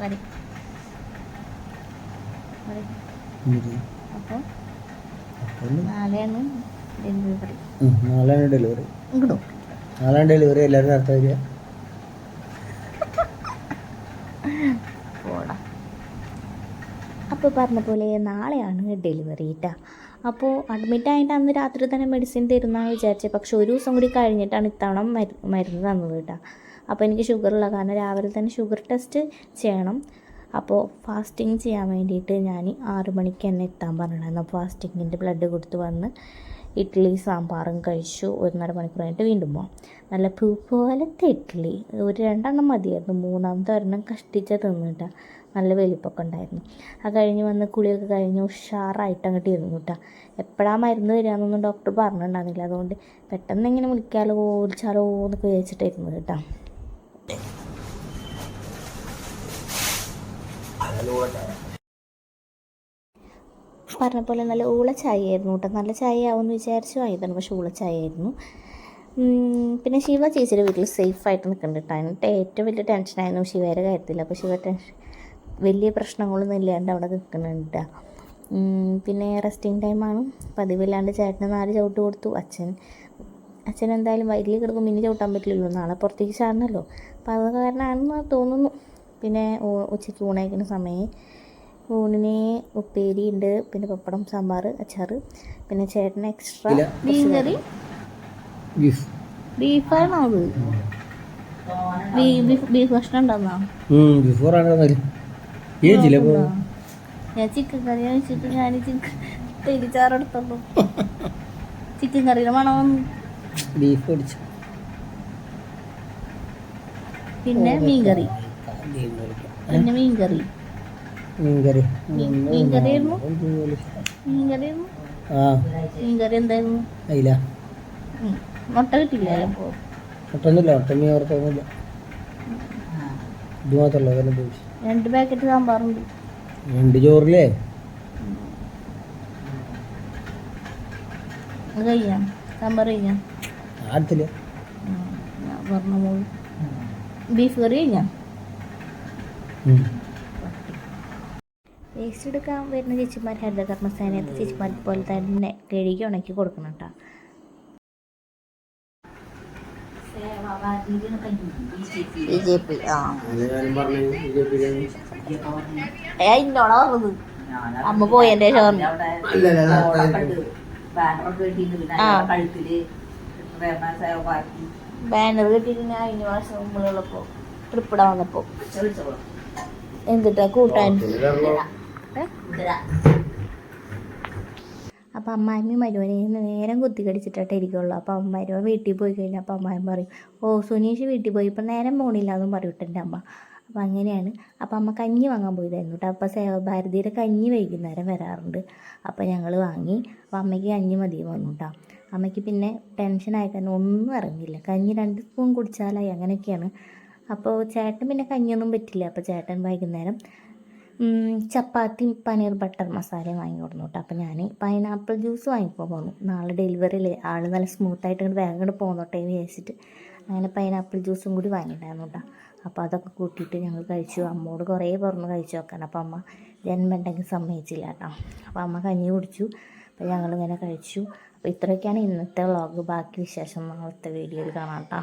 വരി. അപ്പോൾ നാളെയാണ് ഡെലിവറി നാലാണ് ഡെലിവറി ഇങ്ങോട്ടോ നാലാണ് ഡെലിവറി എല്ലാവരും നടത്താൻ വരിക. അപ്പോൾ പറഞ്ഞ പോലെ നാളെയാണ് ഡെലിവറി കേട്ടോ അപ്പോൾ അഡ്മിറ്റ് ആയിട്ട് അന്ന് രാത്രി തന്നെ മെഡിസിൻ തരുന്നതാണ് വിചാരിച്ചത് പക്ഷെ ഒരു ദിവസം കൂടി കഴിഞ്ഞിട്ടാണ് ഇത്തവണ മരു- മരുന്ന് തന്നത് കേട്ടോ അപ്പോൾ എനിക്ക് ഷുഗറുള്ള കാരണം രാവിലെ തന്നെ ഷുഗർ ടെസ്റ്റ് ചെയ്യണം. അപ്പോൾ ഫാസ്റ്റിംഗ് ചെയ്യാൻ വേണ്ടിയിട്ട് ഞാൻ ആറു മണിക്ക് തന്നെ എത്താൻ പറഞ്ഞിട്ടുണ്ടായിരുന്നു. അപ്പോൾ ഫാസ്റ്റിങ്ങിന്റെ ബ്ലഡ് കൊടുത്ത് വന്ന് ഇഡ്ഡലി സാമ്പാറും കഴിച്ചു. ഒന്നര മണിക്കൂർ കഴിഞ്ഞിട്ട് വീണ്ടും പോകാം നല്ല പൂ പോലത്തെ ഇഡ്ഡലി ഒരു രണ്ടെണ്ണം മതിയായിരുന്നു. മൂന്നാമത്തെ ഒരെണ്ണം കഷ്ടിച്ച തിന്നിട്ടാ നല്ല വലിപ്പമൊക്കെ ഉണ്ടായിരുന്നു. അത് കഴിഞ്ഞ് വന്ന് കുളിയൊക്കെ കഴിഞ്ഞ് ഉഷാറായിട്ട് അങ്ങോട്ട് ഇരുന്നു കേട്ടാ. എപ്പോഴാ മരുന്ന് തരാമെന്നൊന്നും ഡോക്ടർ പറഞ്ഞിട്ടുണ്ടായിരുന്നില്ല. അതുകൊണ്ട് പെട്ടെന്ന് ഇങ്ങനെ വിളിക്കാലോ ഓടിച്ചാലോ എന്നൊക്കെ വിചാരിച്ചിട്ടായിരുന്നു കേട്ടോ. പറഞ്ഞ പോലെ നല്ല ഊള ചായ ആയിരുന്നു കേട്ടോ. നല്ല ചായ ആവുമെന്ന് വിചാരിച്ചു ആയതാണ് പക്ഷെ ഊള ചായ ആയിരുന്നു പിന്നെ ശിവ ചേച്ചിയുടെ വീട്ടിൽ സേഫായിട്ട് നിൽക്കുന്നുണ്ട് കേട്ടോ. എന്നിട്ട് ഏറ്റവും വലിയ ടെൻഷനായിരുന്നു ശിവയുടെ കാര്യത്തിൽ. അപ്പോൾ ശിവ ടെൻഷൻ വലിയ പ്രശ്നങ്ങളൊന്നും ഇല്ലാണ്ട് അവിടെ നിൽക്കുന്നുണ്ട് പിന്നെ റെസ്റ്റിംഗ് ടൈമാണ് പതിവില്ലാണ്ട് ചേട്ടന് നാല് ചവിട്ട് കൊടുത്തു. അച്ഛൻ അച്ഛൻ എന്തായാലും വലിയ കിടക്കും ഇനി ചവിട്ടാൻ പറ്റില്ലല്ലോ. നാളെ പുറത്തേക്ക് ചാടണമല്ലോ. അപ്പോൾ അത് കാരണമാണെന്ന് തോന്നുന്നു. പിന്നെ ഉച്ചയ്ക്ക് ഊണയക്കുന്ന സമയം ഊണിന് ഉപ്പേരി ഉണ്ട് പിന്നെ പപ്പടം സാമ്പാർ അച്ചാർ പിന്നെ ചേട്ടന് എക്സ്ട്രാ. മീൻ കറി? ബീഫ്. ബീഫാണോ അത്? ബീഫ് ഭക്ഷണം ഉണ്ടോ? ഉണ്ടെന്നാ ഞാൻ ചിക്കൻ കറി വെച്ചിട്ട് ഞാൻ ചിക്കൻ തെരിച്ചാറെടുത്തുള്ളൂ ചിക്കൻ കറിയുടെ മണം ബീഫ് പിന്നെ മീൻകറി. പിന്നെ മീൻകറി. മീൻകറി. മീൻ കറി മീൻ- മീൻ കറിയായിരുന്നു മീൻ കറിയായിരുന്നു ആ മീൻ കറി എന്തായിരുന്നു മുട്ട കിട്ടില്ല അപ്പോൾ ഒട്ടൊന്നുമില്ല ഒട്ടൊന്നും ഓർത്തൊന്നുമില്ല ഇത് മാത്രമല്ല വേറെ ബീഫ് രണ്ട് പാക്കറ്റ് സാമ്പാറുണ്ട്. രണ്ട് ചോറില്ലേ? കഴിയാം സാമ്പാർ കഴിയാം അടുത്തില്ല പറഞ്ഞ മോൾ ബീഫ് കറി കഴിഞ്ഞാൽ വേസ്റ്റ് എടുക്കാൻ വരുന്ന ചേച്ചിമാർ ഹരിതകർമ്മസേനയത്തെ ചേച്ചിമാർ പോലെ തന്നെ കഴുകി ഉണക്കി കൊടുക്കണം കേട്ടോ ബി ജെ പി ആ. ഏ ഇന്നോടാ പറഞ്ഞത്. അമ്മ പോയതിന്റെ ശേഷം ആ. ബാനർ കിട്ടിയിരുന്ന കഴിഞ്ഞ മാസം മുമ്പുള്ളപ്പോൾ ട്രിപ്പിടാൻ വന്നപ്പോൾ എന്തിട്ടാ കൂട്ടാൻ? അപ്പം അമ്മായിമ്മ മരുവനെ നേരം കുത്തി കടിച്ചിട്ടേ ഇരിക്കുള്ളൂ. അപ്പൊ അമ്മായിമ്മ വീട്ടിൽ പോയി കഴിഞ്ഞാൽ അപ്പൊ അമ്മായിമ്മ പറയും ഓ സുനീഷ് വീട്ടിൽ പോയി. ഇപ്പം നേരം പോണില്ല എന്നും പറയൂട്ടോ എന്റെ അമ്മ. അപ്പം അങ്ങനെയാണ്. അപ്പം അമ്മ കഞ്ഞി വാങ്ങാൻ പോയതായിരുന്നു കേട്ടോ. അപ്പൊ സേവ ഭാരതിയുടെ കഞ്ഞി വൈകുന്നേരം വരാറുണ്ട്. അപ്പൊ ഞങ്ങൾ വാങ്ങി. അപ്പം അമ്മയ്ക്ക് കഞ്ഞി മതി വന്നു കേട്ടോ. അമ്മയ്ക്ക് പിന്നെ ടെൻഷനായ കാരണം ഒന്നും അറിഞ്ഞില്ല. കഞ്ഞി രണ്ട് സ്പൂൺ കുടിച്ചാലായി അങ്ങനെയൊക്കെയാണ്. അപ്പോൾ ചേട്ടൻ പിന്നെ കഞ്ഞിയൊന്നും പറ്റില്ല. അപ്പോൾ ചേട്ടൻ വൈകുന്നേരം ചപ്പാത്തി പനീർ ബട്ടർ മസാല വാങ്ങി കൊടുന്നു കേട്ടോ. അപ്പോൾ ഞാൻ പൈനാപ്പിൾ ജ്യൂസ് വാങ്ങിപ്പോൾ പോന്നു. നാളെ ഡെലിവറിയിൽ ആൾ നല്ല സ്മൂത്തായിട്ട് ഇങ്ങോട്ട് വേഗം ഇങ്ങോട്ട് പോന്നോട്ടെ എന്ന് വിചാരിച്ചിട്ട് അങ്ങനെ പൈനാപ്പിൾ ജ്യൂസും കൂടി വാങ്ങിയിട്ടുണ്ടായിരുന്നു കേട്ടോ. അപ്പോൾ അതൊക്കെ കൂട്ടിയിട്ട് ഞങ്ങൾ കഴിച്ചു. അമ്മോട് കുറേ പറഞ്ഞു കഴിച്ചു നോക്കാൻ. അപ്പോൾ അമ്മ ജന്മമുണ്ടെങ്കിൽ സമ്മതിച്ചില്ല കേട്ടോ. അപ്പോൾ അമ്മ കഞ്ഞി കുടിച്ചു. അപ്പോൾ ഞങ്ങളിങ്ങനെ കഴിച്ചു. അപ്പോൾ ഇത്രയൊക്കെയാണ് ഇന്നത്തെ വ്ളോഗ് ബാക്കി വിശേഷം നാളത്തെ വീഡിയോയിൽ കാണാം കേട്ടോ.